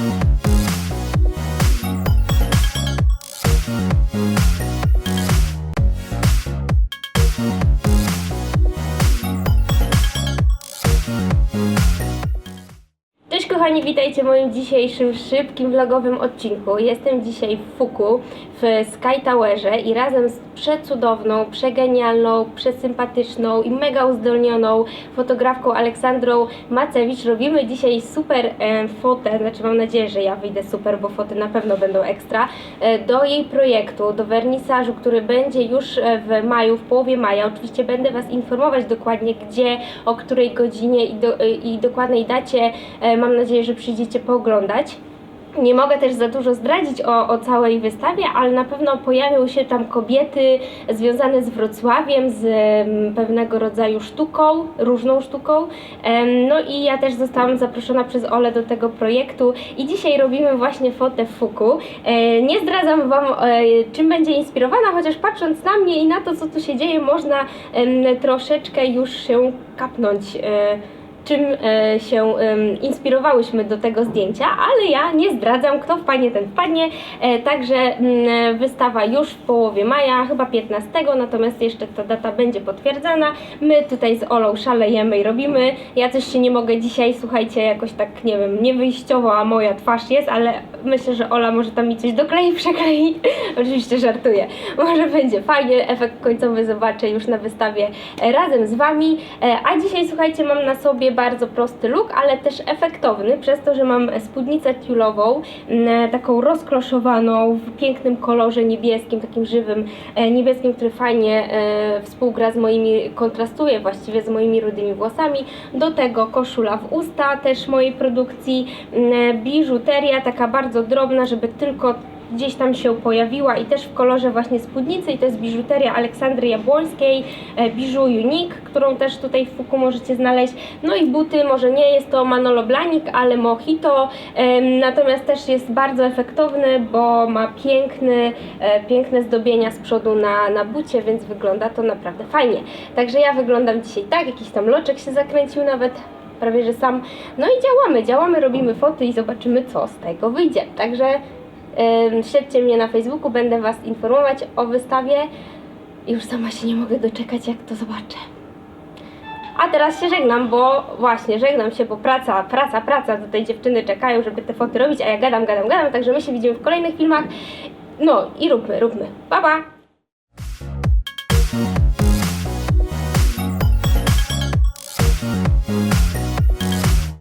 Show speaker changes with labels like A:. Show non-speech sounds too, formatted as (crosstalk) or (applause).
A: Thank you. Kochani, witajcie w moim dzisiejszym szybkim vlogowym odcinku. Jestem dzisiaj w Fuku w Sky Towerze i razem z przecudowną, przegenialną, przesympatyczną i mega uzdolnioną fotografką Aleksandrą Macewicz robimy dzisiaj super e, fotę, znaczy mam nadzieję, że ja wyjdę super, bo foty na pewno będą ekstra, e, do jej projektu, do wernisażu, który będzie już e, w maju, w połowie maja. Oczywiście będę Was informować dokładnie gdzie, o której godzinie i, do, e, i dokładnej dacie. E, Mam nadzieję, że przyjdziecie pooglądać. Nie mogę też za dużo zdradzić o, o całej wystawie, ale na pewno pojawią się tam kobiety związane z Wrocławiem, z em, pewnego rodzaju sztuką, różną sztuką. No i ja też zostałam zaproszona przez Olę do tego projektu i dzisiaj robimy właśnie fotę w Fuku. E, Nie zdradzam Wam, e, czym będzie inspirowana, chociaż patrząc na mnie i na to, co tu się dzieje, można troszeczkę już się kapnąć. E, czym e, się inspirowałyśmy do tego zdjęcia, ale ja nie zdradzam, kto wpadnie, ten wpadnie. E, także mm, wystawa już w połowie maja, chyba 15, natomiast jeszcze ta data będzie potwierdzana. My tutaj z Olą szalejemy i robimy. Ja coś się nie mogę dzisiaj, słuchajcie, jakoś tak, nie wiem, niewyjściowo, a moja twarz jest, ale myślę, że Ola może tam mi coś doklei, przeklei. (laughs) Oczywiście żartuję. Może będzie fajnie, efekt końcowy zobaczę już na wystawie e, razem z Wami. E, A dzisiaj, słuchajcie, mam na sobie bardzo prosty look, ale też efektowny, przez to, że mam spódnicę tiulową, m, taką rozkloszowaną w pięknym kolorze niebieskim, takim żywym e, niebieskim, który fajnie e, współgra z moimi, kontrastuje właściwie z moimi rudymi włosami. Do tego koszula w usta, też mojej produkcji, m, biżuteria taka bardzo drobna, żeby tylko gdzieś tam się pojawiła i też w kolorze właśnie spódnicy i to jest biżuteria Aleksandry Jabłońskiej, e, Biżu Unique, którą też tutaj w Fuku możecie znaleźć. No i buty, może nie jest to Manolo Blahnik, ale Mojito, natomiast też jest bardzo efektowny, bo ma piękny, e, piękne zdobienia z przodu na, na bucie, więc wygląda to naprawdę fajnie. Także ja wyglądam dzisiaj tak, jakiś tam loczek się zakręcił nawet prawie że sam. No i działamy, działamy, robimy foty i zobaczymy co z tego wyjdzie. Także Śledźcie mnie na Facebooku, będę Was informować o wystawie. Już sama się nie mogę doczekać, jak to zobaczę. A teraz się żegnam, bo właśnie żegnam się, bo praca, praca, praca. Tutaj dziewczyny czekają, żeby te foty robić, a ja gadam, gadam, gadam. Także my się widzimy w kolejnych filmach. No i róbmy, róbmy. Pa, pa!